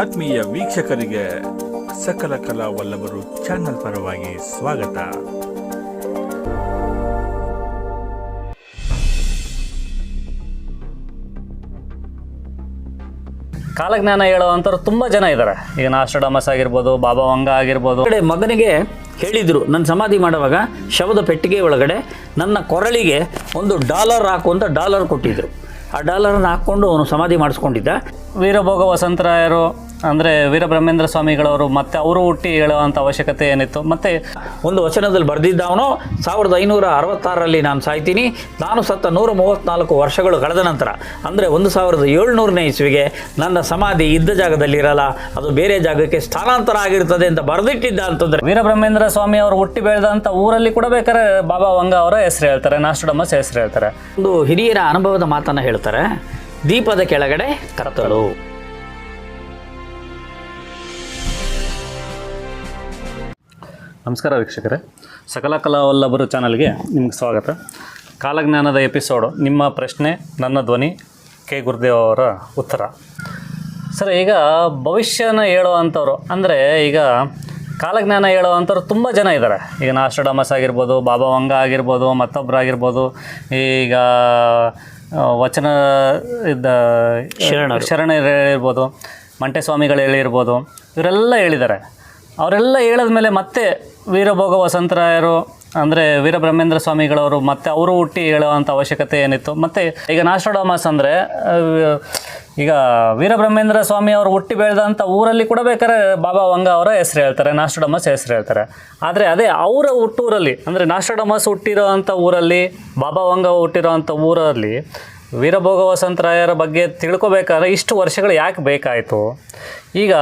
ಆತ್ಮೀಯ ವೀಕ್ಷಕರಿಗೆ ಸಕಲ ಕಲಾ ವಲ್ಲಭರು ಚಾನೆಲ್ ಪರವಾಗಿ ಸ್ವಾಗತ. ಕಾಲಜ್ಞಾನ ಹೇಳುವಂಥವ್ರು ತುಂಬ ಜನ ಇದ್ದಾರೆ ಈಗ ನಾಸ್ಟಡಮಸ್ ಆಗಿರ್ಬೋದು, ಬಾಬಾ ವಂಗ ಆಗಿರ್ಬೋದು. ಮಗನಿಗೆ ಹೇಳಿದರು ನನ್ನ ಸಮಾಧಿ ಮಾಡುವಾಗ ಶವದ ಪೆಟ್ಟಿಗೆ ಒಳಗಡೆ ನನ್ನ ಕೊರಳಿಗೆ ಒಂದು ಡಾಲರ್ ಹಾಕು ಅಂತ ಡಾಲರ್ ಕೊಟ್ಟಿದ್ದರು ಆ ಡಾಲರನ್ನು ಹಾಕ್ಕೊಂಡು ಅವನು ಸಮಾಧಿ ಮಾಡಿಸ್ಕೊಂಡಿದ್ದ. ವೀರಭೋಗ ವಸಂತರಾಯರು ಅಂದರೆ ವೀರಬ್ರಹ್ಮೇಂದ್ರ ಸ್ವಾಮಿಗಳವರು ಮತ್ತೆ ಅವರು ಹುಟ್ಟಿ ಹೇಳುವಂಥ ಅವಶ್ಯಕತೆ ಏನಿತ್ತು? ಮತ್ತು ಒಂದು ವಚನದಲ್ಲಿ ಬರೆದಿದ್ದವನು ಸಾವಿರದ ಐನೂರ ಅರವತ್ತಾರರಲ್ಲಿ ನಾನು ಸಾಯ್ತೀನಿ. ನಾನು ಸತ್ತ ನೂರ ಮೂವತ್ತ್ನಾಲ್ಕು ವರ್ಷಗಳು ಕಳೆದ ನಂತರ ಅಂದರೆ ಒಂದು ಸಾವಿರದ ಏಳ್ನೂರನೇ ಇಸ್ವಿಗೆ ನನ್ನ ಸಮಾಧಿ ಇದ್ದ ಜಾಗದಲ್ಲಿ ಇರಲ್ಲ ಅದು ಬೇರೆ ಜಾಗಕ್ಕೆ ಸ್ಥಾನಾಂತರ ಆಗಿರ್ತದೆ ಅಂತ ಬರೆದಿಟ್ಟಿದ್ದ ಅಂತಂದರೆ ವೀರಬ್ರಹ್ಮೇಂದ್ರ ಸ್ವಾಮಿ ಅವರು ಹುಟ್ಟಿ ಬೆಳೆದಂಥ ಊರಲ್ಲಿ ಕೂಡ ಬೇಕಾದ್ರೆ ಬಾಬಾ ವಂಗ ಅವರ ಹೆಸರು ಹೇಳ್ತಾರೆ ನಾಷ್ಟುಡಮ್ಮಸ್ ಹೆಸರು ಹೇಳ್ತಾರೆ. ಒಂದು ಹಿರಿಯರ ಅನುಭವದ ಮಾತನ್ನು ಹೇಳ್ತಾರೆ. ದೀಪದ ಕೆಳಗಡೆ ಕತ್ತಲು ನಮಸ್ಕಾರ ವೀಕ್ಷಕರೇ. ಸಕಲ ಕಲಾವಲ್ಲಭರು ಚಾನಲ್ಗೆ ನಿಮ್ಗೆ ಸ್ವಾಗತ. ಕಾಲಜ್ಞಾನದ ಎಪಿಸೋಡು ನಿಮ್ಮ ಪ್ರಶ್ನೆ ನನ್ನ ಧ್ವನಿ ಕೆ. ಗುರುದೇವ್ ಅವರ ಉತ್ತರ. ಸರ್ ಈಗ ಭವಿಷ್ಯನ ಹೇಳುವಂಥವ್ರು ಅಂದರೆ ಈಗ ಕಾಲಜ್ಞಾನ ಹೇಳುವಂಥವ್ರು ತುಂಬ ಜನ ಇದ್ದಾರೆ. ಈಗ ನಾಸ್ಟಡಮಸ್ ಆಗಿರ್ಬೋದು ಬಾಬಾ ವಂಗ ಆಗಿರ್ಬೋದು ಮತ್ತೊಬ್ಬರು ಆಗಿರ್ಬೋದು ಈಗ ವಚನ ಇದ್ದ ಶರಣ ಶರಣ ಹೇಳಿರ್ಬೋದು ಮಂಟೆ ಸ್ವಾಮಿಗಳು ಹೇಳಿರ್ಬೋದು ಇವರೆಲ್ಲ ಹೇಳಿದ್ದಾರೆ. ಅವರೆಲ್ಲ ಹೇಳಿದ್ಮೇಲೆ ಮತ್ತೆ ವೀರಭೋಗ ವಸಂತರಾಯರು, ಅಂದರೆ ವೀರಬ್ರಹ್ಮೇಂದ್ರ ಸ್ವಾಮಿಗಳವರು ಮತ್ತೆ ಅವರು ಹುಟ್ಟಿ ಹೇಳುವಂಥ ಅವಶ್ಯಕತೆ ಏನಿತ್ತು. ಮತ್ತು ಈಗ ನಾಸ್ಟ್ರೋಡಾಮಸ್ ಅಂದರೆ ಈಗ ವೀರಬ್ರಹ್ಮೇಂದ್ರ ಸ್ವಾಮಿ ಅವರು ಹುಟ್ಟಿ ಬೆಳೆದಂಥ ಊರಲ್ಲಿ ಕೂಡ ಬೇಕಾದ್ರೆ ಬಾಬಾ ವಂಗ ಅವರ ಹೆಸರು ಹೇಳ್ತಾರೆ ನಾಸ್ಟ್ರೋಡಮಸ್ ಹೆಸರು ಹೇಳ್ತಾರೆ. ಆದರೆ ಅದೇ ಅವರ ಹುಟ್ಟೂರಲ್ಲಿ, ಅಂದರೆ ನಾಸ್ಟ್ರೋಡಮಸ್ ಹುಟ್ಟಿರೋ ಅಂಥ ಊರಲ್ಲಿ, ಬಾಬಾ ವಂಗ ಹುಟ್ಟಿರೋ ಅಂಥ ಊರಲ್ಲಿ ವೀರಭೋಗ ವಸಂತರಾಯರ ಬಗ್ಗೆ ತಿಳ್ಕೊಬೇಕಾದ್ರೆ ಇಷ್ಟು ವರ್ಷಗಳು ಯಾಕೆ ಬೇಕಾಯಿತು? ಈಗ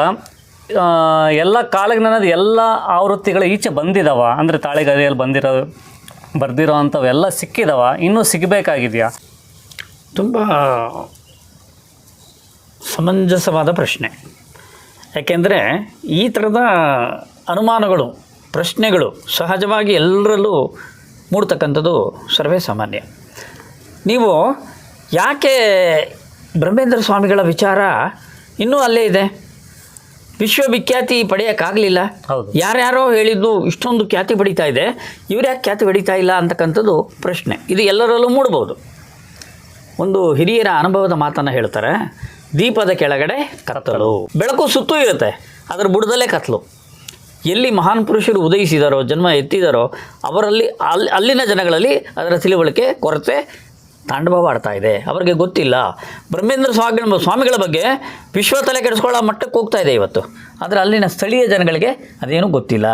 ಎಲ್ಲ ಕಾಲಜ್ಞಾನದ ಎಲ್ಲ ಆವೃತ್ತಿಗಳು ಈಚೆ ಬಂದಿದಾವ. ಅಂದರೆ ತಾಳೆಗರಿಯಲ್ಲಿ ಬಂದಿರೋ, ಬರ್ದಿರೋ ಅಂಥವೆಲ್ಲ ಸಿಕ್ಕಿದಾವ. ಇನ್ನೂ ಸಿಗಬೇಕಾಗಿದೆಯಾ? ತುಂಬ ಸಮಂಜಸವಾದ ಪ್ರಶ್ನೆ. ಯಾಕೆಂದರೆ ಈ ಥರದ ಅನುಮಾನಗಳು, ಪ್ರಶ್ನೆಗಳು ಸಹಜವಾಗಿ ಎಲ್ಲರಲ್ಲೂ ಮೂಡ್ತಕ್ಕಂಥದ್ದು ಸರ್ವೇ ಸಾಮಾನ್ಯ. ನೀವು ಯಾಕೆ ಬ್ರಹ್ಮೇಂದ್ರ ಸ್ವಾಮಿಗಳ ವಿಚಾರ ಇನ್ನೂ ಅಲ್ಲೇ ಇದೆ? ವಿಶ್ವವಿಖ್ಯಾತಿ ಪಡೆಯೋಕ್ಕಾಗಲಿಲ್ಲ. ಹೌದು. ಯಾರ್ಯಾರೋ ಹೇಳಿದ್ದು ಇಷ್ಟೊಂದು ಖ್ಯಾತಿ ಪಡಿತಾ ಇದೆ ಇವ್ರು ಯಾಕೆ ಖ್ಯಾತಿ ಪಡಿತಾ ಇಲ್ಲ ಅಂತಕ್ಕಂಥದ್ದು ಪ್ರಶ್ನೆ. ಇದು ಎಲ್ಲರಲ್ಲೂ ಮೂಡ್ಬೋದು. ಒಂದು ಹಿರಿಯರ ಅನುಭವದ ಮಾತನ್ನು ಹೇಳ್ತಾರೆ ದೀಪದ ಕೆಳಗಡೆ ಕತ್ತಲು. ಬೆಳಕು ಸುತ್ತೂ ಇರುತ್ತೆ ಅದರ ಬುಡದಲ್ಲೇ ಕತ್ತಲು ಎಲ್ಲಿ ಮಹಾನ್ ಪುರುಷರು ಉದಯಿಸಿದಾರೋ ಜನ್ಮ ಎತ್ತಿದಾರೋ ಅವರಲ್ಲಿ ಅಲ್ಲಿ ಅಲ್ಲಿನ ಜನಗಳಲ್ಲಿ ಅದರ ತಿಳುವಳಿಕೆ ಕೊರತೆ ತಾಂಡವವಾಡ್ತಾ ಇದೆ. ಅವರಿಗೆ ಗೊತ್ತಿಲ್ಲ. ಬ್ರಹ್ಮೇಂದ್ರ ಸ್ವಾಮಿ ಸ್ವಾಮಿಗಳ ಬಗ್ಗೆ ವಿಶ್ವ ತಲೆ ಕೆಡಿಸ್ಕೊಳ್ಳೋ ಮಟ್ಟಕ್ಕೆ ಹೋಗ್ತಾ ಇದೆ ಇವತ್ತು. ಆದರೆ ಅಲ್ಲಿನ ಸ್ಥಳೀಯ ಜನಗಳಿಗೆ ಅದೇನೂ ಗೊತ್ತಿಲ್ಲ.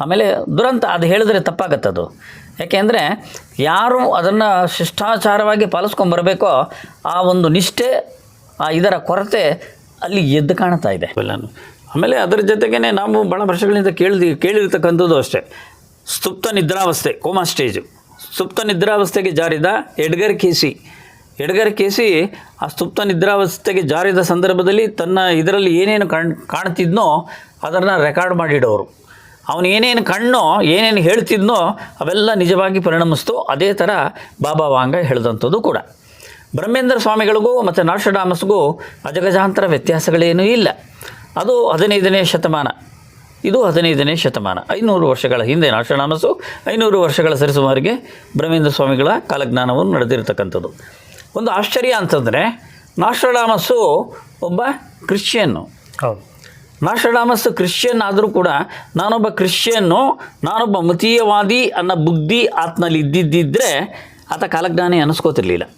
ಆಮೇಲೆ ದುರಂತ ಅದು ಹೇಳಿದ್ರೆ ತಪ್ಪಾಗತ್ತದು ಯಾಕೆಂದರೆ ಯಾರು ಅದನ್ನು ಶಿಷ್ಟಾಚಾರವಾಗಿ ಪಾಲಿಸ್ಕೊಂಬರಬೇಕೋ ಆ ಒಂದು ನಿಷ್ಠೆ, ಆ ಇದರ ಕೊರತೆ ಅಲ್ಲಿ ಎದ್ದು ಕಾಣ್ತಾ ಇದೆ. ಎಲ್ಲನೂ ಆಮೇಲೆ ಅದರ ಜೊತೆಗೇ ನಾವು ಭಾಳ ವರ್ಷಗಳಿಂದ ಕೇಳಿದ ಕೇಳಿರ್ತಕ್ಕಂಥದ್ದು ಅಷ್ಟೇ. ಸ್ತುಪ್ತ ನಿದ್ರಾವಸ್ಥೆ, ಕೋಮಾ ಸ್ಟೇಜು. ಸುಪ್ತ ನಿದ್ರಾವಸ್ಥೆಗೆ ಜಾರಿದ ಎಡ್ಗರ್ ಕೇಸಿ. ಎಡ್ಗರ್ ಕೇಸಿ ಆ ಸುಪ್ತ ನಿದ್ರಾವಸ್ಥೆಗೆ ಜಾರಿದ ಸಂದರ್ಭದಲ್ಲಿ ತನ್ನ ಇದರಲ್ಲಿ ಏನೇನು ಕಣ್, ಕಾಣ್ತಿದ್ನೋ ಅದನ್ನು ರೆಕಾರ್ಡ್ ಮಾಡಿಡೋರು. ಅವನು ಏನೇನು ಕಣ್ಣೋ, ಏನೇನು ಹೇಳ್ತಿದ್ನೋ ಅವೆಲ್ಲ ನಿಜವಾಗಿ ಪರಿಣಮಿಸ್ತು. ಅದೇ ಥರ ಬಾಬಾ ವಾಂಗ ಹೇಳಿದಂಥದ್ದು ಕೂಡ. ಬ್ರಹ್ಮೇಂದ್ರ ಸ್ವಾಮಿಗಳಿಗೂ ಮತ್ತು ನಾಶಡಾಮಸ್ಗೂ ಅಜಗಜಾಂತರ ವ್ಯತ್ಯಾಸಗಳೇನೂ ಇಲ್ಲ. ಅದು ಹದಿನೈದನೇ ಶತಮಾನ. ಇದು ಹದಿನೈದನೇ ಶತಮಾನ. ಐನೂರು ವರ್ಷಗಳ ಹಿಂದೆ ನಾಶನಾಮಸು ಐನೂರು ವರ್ಷಗಳ ಸರಿಸುಮಾರಿಗೆ ಬ್ರಹ್ಮೇಂದ್ರ ಸ್ವಾಮಿಗಳ ಕಾಲಜ್ಞಾನವನ್ನು ನಡೆದಿರ್ತಕ್ಕಂಥದ್ದು. ಒಂದು ಆಶ್ಚರ್ಯ ಅಂತಂದರೆ ನಾಶ್ರಡಾಮಸ್ಸು ಒಬ್ಬ ಕ್ರಿಶ್ಚಿಯನ್ನು. ಹೌದು. ಕ್ರಿಶ್ಚಿಯನ್ ಆದರೂ ಕೂಡ ನಾನೊಬ್ಬ ಕ್ರಿಶ್ಚಿಯನ್ನು ನಾನೊಬ್ಬ ಮತೀಯವಾದಿ ಅನ್ನೋ ಬುದ್ಧಿ ಆತನಲ್ಲಿ ಇದ್ದಿದ್ದಿದ್ದರೆ ಆತ ಕಾಲಜ್ಞಾನಿ ಅನ್ನಿಸ್ಕೋತಿರ್ಲಿಲ್ಲ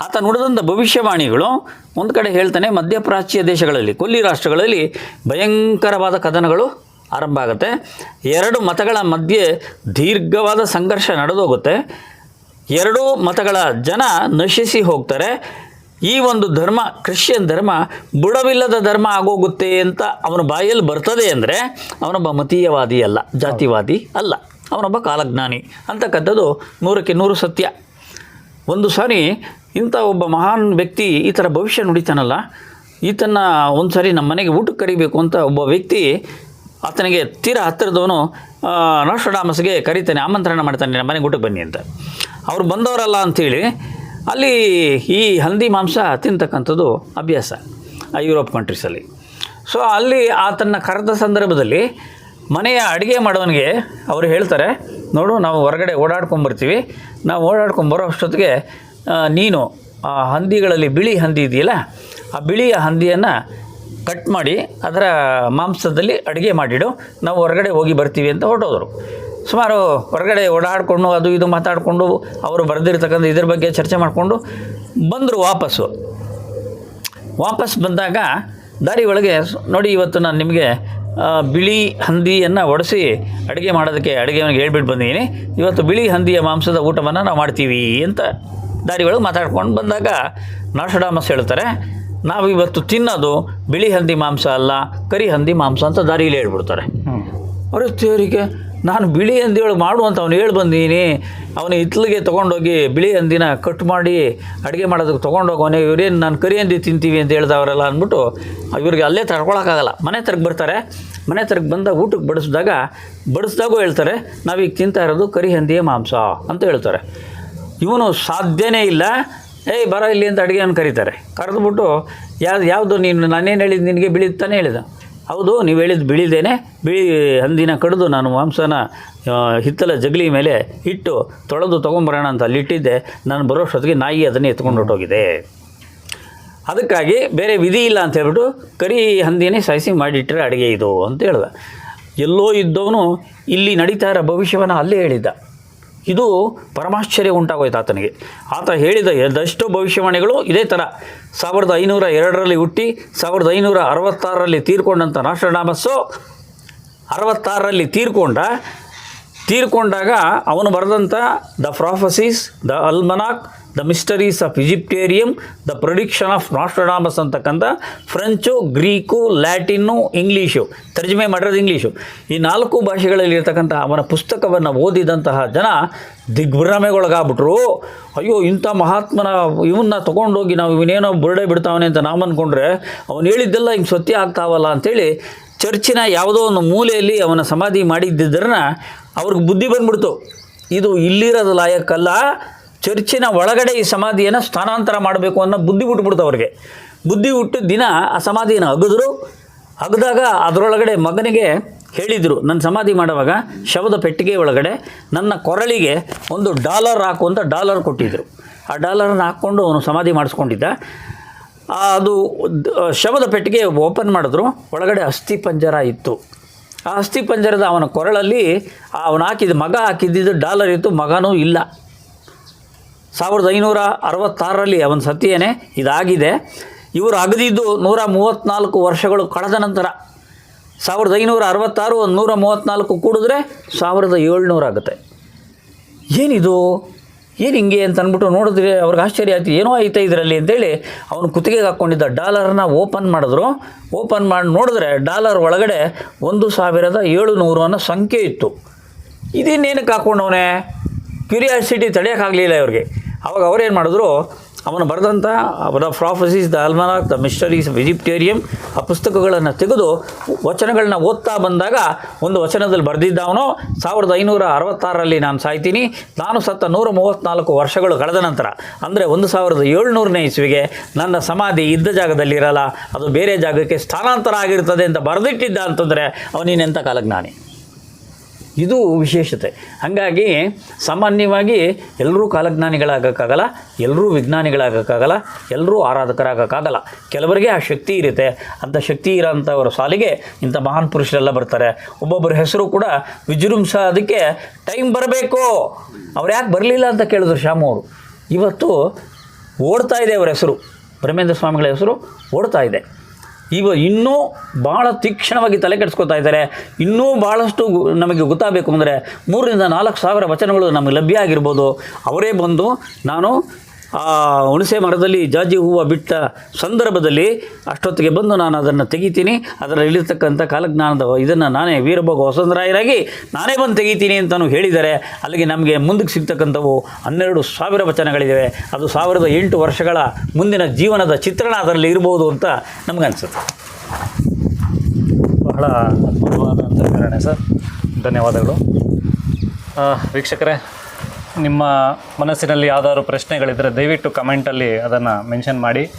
ಆತ ನುಡಿದಂಥ ಭವಿಷ್ಯವಾಣಿಗಳು ಒಂದು ಕಡೆ ಹೇಳ್ತಾನೆ ಮಧ್ಯಪ್ರಾಚ್ಯ ದೇಶಗಳಲ್ಲಿ ಕೊಲ್ಲಿ ರಾಷ್ಟ್ರಗಳಲ್ಲಿ ಭಯಂಕರವಾದ ಕದನಗಳು ಆರಂಭ ಆಗುತ್ತೆ. ಎರಡು ಮತಗಳ ಮಧ್ಯೆ ದೀರ್ಘವಾದ ಸಂಘರ್ಷ ನಡೆದೋಗುತ್ತೆ. ಎರಡೂ ಮತಗಳ ಜನ ನಶಿಸಿ ಹೋಗ್ತಾರೆ. ಈ ಒಂದು ಧರ್ಮ, ಕ್ರಿಶ್ಚಿಯನ್ ಧರ್ಮ, ಬುಡವಿಲ್ಲದ ಧರ್ಮ ಆಗೋಗುತ್ತೆ ಅಂತ ಅವನ ಬಾಯಲ್ಲಿ ಬರ್ತದೆ ಅಂದರೆ ಅವನೊಬ್ಬ ಮತೀಯವಾದಿ ಅಲ್ಲ, ಜಾತಿವಾದಿ ಅಲ್ಲ. ಅವನೊಬ್ಬ ಕಾಲಜ್ಞಾನಿ. ಅಂತಕ್ಕಂಥದ್ದು ನೂರಕ್ಕೆ ನೂರು ಸತ್ಯ. ಒಂದು ಸಾರಿ ಇಂಥ ಒಬ್ಬ ಮಹಾನ್ ವ್ಯಕ್ತಿ ಈ ಥರ ಭವಿಷ್ಯ ನುಡಿತಾನಲ್ಲ. ಈತನ ಒಂದು ಸಾರಿ ನಮ್ಮ ಮನೆಗೆ ಊಟಕ್ಕೆ ಕರಿಬೇಕು ಅಂತ ಒಬ್ಬ ವ್ಯಕ್ತಿ ಆತನಿಗೆ ತೀರ ಹತ್ತಿರದವನು ನಾಸ್ಟ್ರಡಾಮಸ್ಗೆ ಕರೀತಾನೆ, ಆಮಂತ್ರಣ ಮಾಡ್ತಾನೆ ನಮ್ಮ ಮನೆಗೆ ಊಟಕ್ಕೆ ಬನ್ನಿ ಅಂತ. ಅವ್ರು ಬಂದವರಲ್ಲ ಅಂಥೇಳಿ ಅಲ್ಲಿ ಈ ಹಂದಿ ಮಾಂಸ ತಿಂತಕ್ಕಂಥದ್ದು ಅಭ್ಯಾಸ ಆ ಯುರೋಪ್ ಕಂಟ್ರೀಸಲ್ಲಿ. ಸೊ ಅಲ್ಲಿ ಆತನ ಕರೆದ ಸಂದರ್ಭದಲ್ಲಿ ಮನೆಯ ಅಡುಗೆ ಮಾಡೋನಿಗೆ ಅವರು ಹೇಳ್ತಾರೆ, ನೋಡು, ನಾವು ಹೊರಗಡೆ ಓಡಾಡ್ಕೊಂಬರ್ತೀವಿ, ನಾವು ಓಡಾಡ್ಕೊಂಬರೋ ಅಷ್ಟೊತ್ತಿಗೆ ನೀನು ಆ ಹಂದಿಗಳಲ್ಲಿ ಬಿಳಿ ಹಂದಿ ಇದೆಯಲ್ಲ, ಆ ಬಿಳಿಯ ಹಂದಿಯನ್ನು ಕಟ್ ಮಾಡಿ ಅದರ ಮಾಂಸದಲ್ಲಿ ಅಡುಗೆ ಮಾಡಿಡು. ನಾವು ಹೊರಗಡೆ ಹೋಗಿ ಬರ್ತೀವಿ ಅಂತ ಹೊರಟೋದ್ರು. ಸುಮಾರು ಹೊರಗಡೆ ಓಡಾಡಿಕೊಂಡು ಅದು ಇದು ಮಾತಾಡಿಕೊಂಡು ಅವರು ಬರೆದಿರ್ತಕ್ಕಂಥ ಇದ್ರ ಬಗ್ಗೆ ಚರ್ಚೆ ಮಾಡಿಕೊಂಡು ಬಂದರು ವಾಪಸ್ಸು. ವಾಪಸ್ ಬಂದಾಗ ದಾರಿ ಒಳಗೆ ನೋಡಿ ಇವತ್ತು ನಾನು ನಿಮಗೆ ಬಿಳಿ ಹಂದಿಯನ್ನು ಒಡಿಸಿ ಅಡುಗೆ ಮಾಡೋದಕ್ಕೆ ಅಡುಗೆವನಿಗೆ ಹೇಳ್ಬಿಟ್ಟು ಬಂದಿದ್ದೀನಿ ಇವತ್ತು ಬಿಳಿ ಹಂದಿಯ ಮಾಂಸದ ಊಟವನ್ನು ನಾವು ಮಾಡ್ತೀವಿ ಅಂತ ದಾರಿ ಒಳಗೆ ಮಾತಾಡ್ಕೊಂಡು ಬಂದಾಗ ನಾಶಡಾಮಸ್ ಹೇಳ್ತಾರೆ ನಾವು ಇವತ್ತು ತಿನ್ನೋದು ಬಿಳಿ ಹಂದಿ ಮಾಂಸ ಅಲ್ಲ ಕರಿ ಹಂದಿ ಮಾಂಸ ಅಂತ ದಾರಿಯಲ್ಲಿ ಹೇಳ್ಬಿಡ್ತಾರೆ. ಅವ್ರ ತೇರಿಗೆ ನಾನು ಬಿಳಿ ಹಂದಿ ಒಳಗೆ ಮಾಡು ಅಂತ ಅವ್ನು ಹೇಳಿ ಬಂದೀನಿ. ಅವನು ಹಿತ್ಲಿಗೆ ತೊಗೊಂಡೋಗಿ ಬಿಳಿ ಹಂದಿನ ಕಟ್ ಮಾಡಿ ಅಡುಗೆ ಮಾಡೋದಕ್ಕೆ ತೊಗೊಂಡೋಗೋನೆ ಇವರೇನು ನಾನು ಕರಿ ಹಂದಿ ತಿಂತೀವಿ ಅಂತ ಹೇಳ್ದವರಲ್ಲ ಅಂದ್ಬಿಟ್ಟು ಇವ್ರಿಗೆ ಅಲ್ಲೇ ತಡ್ಕೊಳಕ್ಕಾಗಲ್ಲ. ಮನೆ ತರಕ್ಕೆ ಬರ್ತಾರೆ. ಮನೆ ತರಕ್ಕೆ ಬಂದಾಗ ಊಟಕ್ಕೆ ಬಡಿಸಿದಾಗ ಬಡಿಸ್ದಾಗೂ ಹೇಳ್ತಾರೆ ನಾವೀಗ ತಿಂತಾ ಇರೋದು ಕರಿ ಹಂದಿಯೇ ಮಾಂಸ ಅಂತ ಹೇಳ್ತಾರೆ. ಇವನು ಸಾಧ್ಯನೇ ಇಲ್ಲ. ಏಯ್ ಬರೋ ಇಲ್ಲಿ ಅಂತ ಅಡುಗೆಯನ್ನು ಕರೀತಾರೆ. ಕರೆದ್ಬಿಟ್ಟು ಯಾವ್ದು ಯಾವುದು ನೀನು ನಾನೇನು ಹೇಳಿದ್ದು ನಿನಗೆ ಬಿಳಿತಾನೆ ಹೇಳಿದ. ಹೌದು, ನೀವು ಹೇಳಿದ್ದು ಬಿಳಿದೇನೆ. ಬಿಳಿ ಹಂದಿನ ಕಡಿದು ನಾನು ಮಾಂಸನ ಹಿತ್ತಲ ಜಗಲಿ ಮೇಲೆ ಇಟ್ಟು ತೊಳೆದು ತೊಗೊಂಬರೋಣ ಅಂತ ಅಲ್ಲಿಟ್ಟಿದ್ದೆ ನಾನು ಬರೋಷ್ಟೊತ್ತಿಗೆ ನಾಯಿ ಅದನ್ನೇ ಎತ್ಕೊಂಡು ಹೊರಟೋಗಿದೆ. ಅದಕ್ಕಾಗಿ ಬೇರೆ ವಿಧಿ ಇಲ್ಲ ಅಂತ ಹೇಳ್ಬಿಟ್ಟು ಕರಿ ಹಂದಿನೇ ಸಾಯಿಸಿ ಮಾಡಿಟ್ಟರೆ ಅಡುಗೆ ಇದು ಅಂತ ಹೇಳ್ದ. ಎಲ್ಲೋ ಇದ್ದವನು ಇಲ್ಲಿ ನಡೀತಾ ಇರೋ ಭವಿಷ್ಯವನ್ನು ಅಲ್ಲೇ ಹೇಳಿದ್ದ. ಇದು ಪರಮಾಶ್ಚರ್ಯ ಉಂಟಾಗೋಯ್ತು ಆತನಿಗೆ. ಆತ ಹೇಳಿದ ಎದೆಷ್ಟೋ ಭವಿಷ್ಯವಾಣಿಗಳು ಇದೇ ಥರ ಸಾವಿರದ ಐನೂರ ಎರಡರಲ್ಲಿ ಹುಟ್ಟಿ, ಸಾವಿರದ ಐನೂರ ಅರವತ್ತಾರರಲ್ಲಿ ತೀರ್ಕೊಂಡಂಥ ರಾಷ್ಟ್ರನಾಮಸ್ಸು ಅರವತ್ತಾರರಲ್ಲಿ ತೀರ್ಕೊಂಡ, ತೀರ್ಕೊಂಡಾಗ ಅವನು ಬರೆದಂಥ the prophecies, the almanac the mysteries of ಈಜಿಪ್ಟೇರಿಯಂ the prediction of Nostradamus ಅಂತಕ್ಕಂಥ ಫ್ರೆಂಚು, ಗ್ರೀಕು, ಲ್ಯಾಟಿನ್ನು, ಇಂಗ್ಲೀಷು. ತರ್ಜಮೆ ಮಾಡಿರೋದು ಇಂಗ್ಲೀಷು. ಈ ನಾಲ್ಕು ಭಾಷೆಗಳಲ್ಲಿ ಇರ್ತಕ್ಕಂಥ ಅವನ ಪುಸ್ತಕವನ್ನು ಓದಿದಂತಹ ಜನ ದಿಗ್ಭ್ರಮೆಗೊಳಗಾಗ್ಬಿಟ್ರು. ಅಯ್ಯೋ, ಇಂಥ ಮಹಾತ್ಮನ ಇವನ್ನ ತೊಗೊಂಡೋಗಿ ನಾವು ಇವನೇನೋ ಬುರುಡೆ ಬಿಡ್ತಾವನೆ ಅಂತ ನಾವು ಅಂದ್ಕೊಂಡ್ರೆ ಅವನು ಹೇಳಿದ್ದೆಲ್ಲ ಹಿಂಗೆ ಸತ್ಯ ಆಗ್ತಾವಲ್ಲ ಅಂಥೇಳಿ ಚರ್ಚಿನ ಯಾವುದೋ ಒಂದು ಮೂಲೆಯಲ್ಲಿ ಅವನ ಸಮಾಧಿ ಮಾಡಿದ್ದಿದ್ರನ್ನ ಅವ್ರಿಗೆ ಬುದ್ಧಿ ಬಂದ್ಬಿಡ್ತು. ಇದು ಇಲ್ಲಿರೋದು ಲಾಯಕ್ಕಲ್ಲ ಚರ್ಚಿನ ಒಳಗಡೆ ಈ ಸಮಾಧಿಯನ್ನು ಸ್ಥಾನಾಂತರ ಮಾಡಬೇಕು ಅನ್ನೋ ಬುದ್ಧಿ ಹುಟ್ಟುಬಿಡ್ತು ಅವ್ರಿಗೆ. ಬುದ್ಧಿ ಹುಟ್ಟು ದಿನ ಆ ಸಮಾಧಿಯನ್ನು ಅಗದ್ರು. ಅಗದಾಗ ಅದರೊಳಗಡೆ ಮಗನಿಗೆ ಹೇಳಿದರು ನನ್ನ ಸಮಾಧಿ ಮಾಡುವಾಗ ಶವದ ಪೆಟ್ಟಿಗೆ ಒಳಗಡೆ ನನ್ನ ಕೊರಳಿಗೆ ಒಂದು ಡಾಲರ್ ಹಾಕು ಅಂತ ಡಾಲರ್ ಕೊಟ್ಟಿದ್ದರು ಆ ಡಾಲರನ್ನು ಹಾಕ್ಕೊಂಡು ಅವನು ಸಮಾಧಿ ಮಾಡಿಸ್ಕೊಂಡಿದ್ದ. ಅದು ಶವದ ಪೆಟ್ಟಿಗೆ ಓಪನ್ ಮಾಡಿದ್ರು, ಒಳಗಡೆ ಅಸ್ಥಿ ಪಂಜರ ಇತ್ತು. ಆ ಅಸ್ಥಿ ಪಂಜರದ ಅವನ ಕೊರಳಲ್ಲಿ ಅವನು ಹಾಕಿದ ಮಗ ಹಾಕಿದ್ದಿದ್ದು ಡಾಲರ್ ಇತ್ತು, ಮಗನೂ ಇಲ್ಲ. ಸಾವಿರದ ಐನೂರ ಅರವತ್ತಾರರಲ್ಲಿ ಅವನ ಸತ್ಯೇನೆ ಇದಾಗಿದೆ. ಇವರು ಅಗದಿದ್ದು ನೂರ ಮೂವತ್ತ್ನಾಲ್ಕು ವರ್ಷಗಳು ಕಳೆದ ನಂತರ ಸಾವಿರದ ಐನೂರ ಅರವತ್ತಾರು ಒಂದು ನೂರ ಮೂವತ್ತ್ನಾಲ್ಕು ಕೂಡಿದ್ರೆ ಸಾವಿರದ ಏಳ್ನೂರು ಆಗುತ್ತೆ ಏನಿದು? ಏನು ಹಿಂಗೆ ಅಂತ ಅಂದ್ಬಿಟ್ಟು ನೋಡಿದ್ರೆ ಅವ್ರಿಗೆ ಆಶ್ಚರ್ಯ ಆಯ್ತು. ಏನೋ ಐತೆ ಇದರಲ್ಲಿ ಅಂತೇಳಿ ಅವನು ಕುತ್ತಿಗೆಗೆ ಹಾಕ್ಕೊಂಡಿದ್ದ ಡಾಲರ್ನ ಓಪನ್ ಮಾಡಿದ್ರು. ಓಪನ್ ಮಾಡಿ ನೋಡಿದ್ರೆ ಡಾಲರ್ ಒಳಗಡೆ ಒಂದು ಸಾವಿರದ ಏಳುನೂರು ಅನ್ನೋ ಸಂಖ್ಯೆ ಇತ್ತು. ಇದೇನೇನಕ್ಕೆ ಹಾಕ್ಕೊಂಡವನೇ? ಕ್ಯೂರಿಯಾಸಿಟಿ ತಡೆಯೋಕ್ಕಾಗಲಿಲ್ಲ ಇವ್ರಿಗೆ. ಅವಾಗ ಅವ್ರೇನು ಮಾಡಿದ್ರು? ಅವನು ಬರೆದಂಥ ಅವರ prophecies the almanac the mysteries ವಿಜಿಪ್ಟೇರಿಯಂ ಆ ಪುಸ್ತಕಗಳನ್ನು ತೆಗೆದು ವಚನಗಳನ್ನ ಓದ್ತಾ ಬಂದಾಗ ಒಂದು ವಚನದಲ್ಲಿ ಬರೆದಿದ್ದ ಅವನು, ಸಾವಿರದ ಐನೂರ ಅರವತ್ತಾರರಲ್ಲಿ ನಾನು ಸಾಯ್ತೀನಿ, ನಾನು ಸತ್ತ ನೂರ ಮೂವತ್ತ್ನಾಲ್ಕು ವರ್ಷಗಳು ಕಳೆದ ನಂತರ, ಅಂದರೆ ಒಂದು ಸಾವಿರದ ಏಳ್ನೂರನೇ ಇಸ್ವಿಗೆ ನನ್ನ ಸಮಾಧಿ ಇದ್ದ ಜಾಗದಲ್ಲಿರಲ್ಲ, ಅದು ಬೇರೆ ಜಾಗಕ್ಕೆ ಸ್ಥಾನಾಂತರ ಆಗಿರ್ತದೆ ಅಂತ ಬರೆದಿಟ್ಟಿದ್ದ ಅಂತಂದರೆ ಅವನಿನೆಂಥ ಕಾಲಜ್ಞಾನಿ? ಇದು ವಿಶೇಷತೆ. ಹಾಗಾಗಿ ಸಾಮಾನ್ಯವಾಗಿ ಎಲ್ಲರೂ ಕಾಲಜ್ಞಾನಿಗಳಾಗೋಕ್ಕಾಗಲ್ಲ, ಎಲ್ಲರೂ ವಿಜ್ಞಾನಿಗಳಾಗೋಕ್ಕಾಗಲ್ಲ, ಎಲ್ಲರೂ ಆರಾಧಕರಾಗೋಕ್ಕಾಗಲ್ಲ. ಕೆಲವರಿಗೆ ಆ ಶಕ್ತಿ ಇರುತ್ತೆ. ಅಂಥ ಶಕ್ತಿ ಇರೋಂಥವ್ರ ಸಾಲಿಗೆ ಇಂಥ ಮಹಾನ್ ಪುರುಷರೆಲ್ಲ ಬರ್ತಾರೆ. ಒಬ್ಬೊಬ್ಬರ ಹೆಸರು ಕೂಡ ವಿಜೃಂಭಿಸೋದಕ್ಕೆ ಟೈಮ್ ಬರಬೇಕು. ಅವ್ರು ಯಾಕೆ ಬರಲಿಲ್ಲ ಅಂತ ಕೇಳಿದ್ರು ಶ್ಯಾಮು ಅವರು. ಇವತ್ತು ಓಡ್ತಾ ಇದೆ ಅವರ ಹೆಸರು. ಬ್ರಹ್ಮೇಂದ್ರ ಸ್ವಾಮಿಗಳ ಹೆಸರು ಓಡ್ತಾ ಇದೆ. ಇವ ಇನ್ನೂ ಭಾಳ ತೀಕ್ಷ್ಣವಾಗಿ ತಲೆ ಕೆಡಿಸ್ಕೊತಾ ಇದ್ದಾರೆ. ಇನ್ನೂ ಭಾಳಷ್ಟು ನಮಗೆ ಗೊತ್ತಾಗಬೇಕು ಅಂದರೆ ಮೂರರಿಂದ ನಾಲ್ಕು ಸಾವಿರ ವಚನಗಳು ನಮಗೆ ಲಭ್ಯ ಆಗಿರ್ಬೋದು. ಅವರೇ ಬಂದು, ನಾನು ಆ ಹುಣಸೆ ಮರದಲ್ಲಿ ಜಾಜಿ ಹೂವು ಬಿಟ್ಟ ಸಂದರ್ಭದಲ್ಲಿ ಅಷ್ಟೊತ್ತಿಗೆ ಬಂದು ನಾನು ಅದನ್ನು ತೆಗಿತೀನಿ. ಅದರಲ್ಲಿರ್ತಕ್ಕಂಥ ಕಾಲಜ್ಞಾನದ ಇದನ್ನು ನಾನೇ ವೀರಭೋಗ ವಸಂತರಾಯರಾಗಿ ನಾನೇ ಬಂದು ತೆಗಿತೀನಿ ಅಂತಲೂ ಹೇಳಿದರೆ ಅಲ್ಲಿಗೆ ನಮಗೆ ಮುಂದಕ್ಕೆ ಸಿಗ್ತಕ್ಕಂಥವು ಹನ್ನೆರಡು ಸಾವಿರ ವಚನಗಳಿವೆ. ಅದು ಸಾವಿರದ ಎಂಟು ವರ್ಷಗಳ ಮುಂದಿನ ಜೀವನದ ಚಿತ್ರಣ ಅದರಲ್ಲಿ ಇರ್ಬೋದು ಅಂತ ನಮಗನ್ಸುತ್ತೆ ಬಹಳ ಅದ್ಭುತವಾದಂಥ ಕಾರಣ ಸರ್. ಧನ್ಯವಾದಗಳು. ವೀಕ್ಷಕರೇ ನಿಮ್ಮ ಮನಸ್ಸಿನಲ್ಲಿ ಯಾವ್ದಾದ್ರು ಪ್ರಶ್ನೆಗಳಿದ್ದರೆ ದಯವಿಟ್ಟು ಕಮೆಂಟಲ್ಲಿ ಅದನ್ನು ಮೆನ್ಷನ್ ಮಾಡಿ,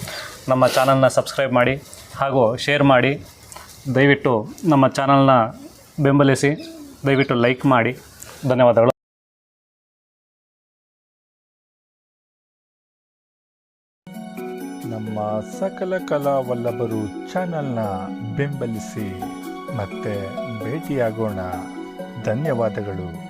ನಮ್ಮ ಚಾನಲ್ನ ಸಬ್ಸ್ಕ್ರೈಬ್ ಮಾಡಿ ಹಾಗೂ ಶೇರ್ ಮಾಡಿ. ದಯವಿಟ್ಟು ನಮ್ಮ ಚಾನಲ್ನ ಬೆಂಬಲಿಸಿ, ದಯವಿಟ್ಟು ಲೈಕ್ ಮಾಡಿ. ಧನ್ಯವಾದಗಳು. ನಮ್ಮ ಸಕಲ ಕಲಾ ವಲ್ಲಭರು ಚಾನಲ್ನ ಬೆಂಬಲಿಸಿ ಮತ್ತೆ ಭೇಟಿಯಾಗೋಣ. ಧನ್ಯವಾದಗಳು.